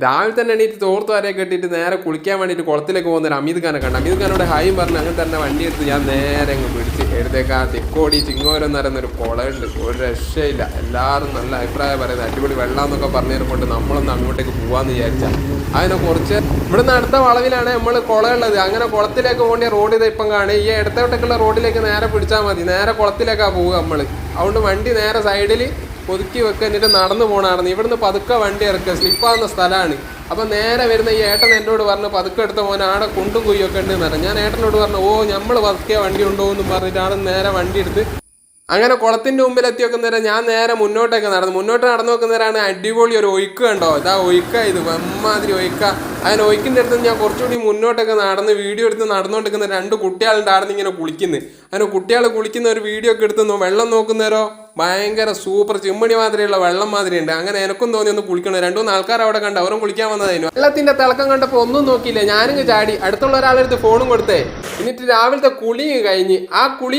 രാവിലെ തന്നെ എണീറ്റ് തോർത്ത് വരെ കെട്ടിയിട്ട് നേരെ കുളിക്കാൻ വേണ്ടിയിട്ട് കുളത്തിലേക്ക് പോകുന്ന ഒരു അമീത് ഖാനെ കണ്ടു. അമീത് ഖാനോട് ഹായും പറഞ്ഞു അങ്ങനെ തന്നെ വണ്ടി എടുത്ത് ഞാൻ നേരെ അങ്ങ് പിടിച്ച് എടുത്തേക്ക്. തിക്കോടി ചിങ്ങോരം എന്ന് പറയുന്ന ഒരു കുളമുണ്ട് ഒരു രക്ഷയില്ല. എല്ലാവരും നല്ല അഭിപ്രായം പറയുന്നത് അടിപൊളി വെള്ളം എന്നൊക്കെ പറഞ്ഞതിനെ കൊണ്ട് നമ്മളൊന്ന് അങ്ങോട്ടേക്ക് പോവാന്ന് വിചാരിച്ച. അതിനെ കുറച്ച് ഇവിടുന്ന് അടുത്ത വളവിലാണ് നമ്മൾ കുളമുള്ളത് അങ്ങനെ കുളത്തിലേക്ക് പോകേണ്ട റോഡ് ഇത് ഇപ്പം കാണും ഈ ഇടത്തോട്ടേക്കുള്ള റോഡിലേക്ക് നേരെ പിടിച്ചാൽ മതി. നേരെ കുളത്തിലേക്കാണ് പോവുക നമ്മൾ അതുകൊണ്ട് വണ്ടി നേരെ സൈഡിൽ ഒതുക്കി വെക്കുക. എന്നിട്ട് നടന്നു പോകണമായിരുന്നു ഇവിടുന്ന് പതുക്കെ വണ്ടി ഇറക്കുക. സ്ലിപ്പാകുന്ന സ്ഥലമാണ്. അപ്പം നേരെ വരുന്ന ഈ ഏട്ടൻ എന്നോട് പറഞ്ഞു പതുക്കെ എടുത്ത മോനെ ആടെ കുണ്ടും കുയ്യൊക്കെ ഉണ്ട് പറഞ്ഞു. ഞാൻ ഏട്ടനോട് പറഞ്ഞു ഓ നമ്മൾ പതുക്കിയ വണ്ടി ഉണ്ടോ എന്നും പറഞ്ഞിട്ടാണ് നേരെ വണ്ടി എടുത്ത് അങ്ങനെ കുളത്തിന്റെ മുമ്പിൽ എത്തി വെക്കുന്നേരം ഞാൻ നേരെ മുന്നോട്ടേക്ക് നടന്നു. മുന്നോട്ട് നടന്നു വെക്കുന്നേരാണ് അടിപൊളി ഒരു ഒഴുക്ക് കണ്ടോ? ഇതാ ഒഴുക്ക ഇത്. വമ്മാതിരി ഒഴുക്ക. അങ്ങനെ ഒഴുക്കിന്റെ അടുത്ത് ഞാൻ കുറച്ചുകൂടി മുന്നോട്ടൊക്കെ നടന്ന് വീഡിയോ എടുത്ത് നടന്നുകൊണ്ടിരിക്കുന്ന രണ്ട് കുട്ടികളുണ്ട് ആടുന്ന് ഇങ്ങനെ കുളിക്കുന്നത് അങ്ങനെ കുട്ടികൾ കുളിക്കുന്ന ഒരു വീഡിയോ ഒക്കെ എടുത്ത് വെള്ളം നോക്കുന്നേരോ ഭയങ്കര സൂപ്പർ ചിമ്മണി മാതിരിയുള്ള വെള്ളം മാതിരി ഉണ്ട് അങ്ങനെ എനക്കും തോന്നി ഒന്ന് കുളിക്കണം. രണ്ടു മൂന്ന് ആൾക്കാർ അവിടെ കണ്ട് അവരും കുളിക്കാൻ വന്നതായിരുന്നു. വെള്ളത്തിന്റെ തിളക്കം കണ്ടപ്പോൾ ഒന്നും നോക്കിയില്ല. ഞാനിങ്ങ് ചാടി. അടുത്തുള്ള ഒരാളെടുത്ത് ഫോണും കൊടുത്തേ. എന്നിട്ട് രാവിലത്തെ കുളി കഴിഞ്ഞ് ആ കുളി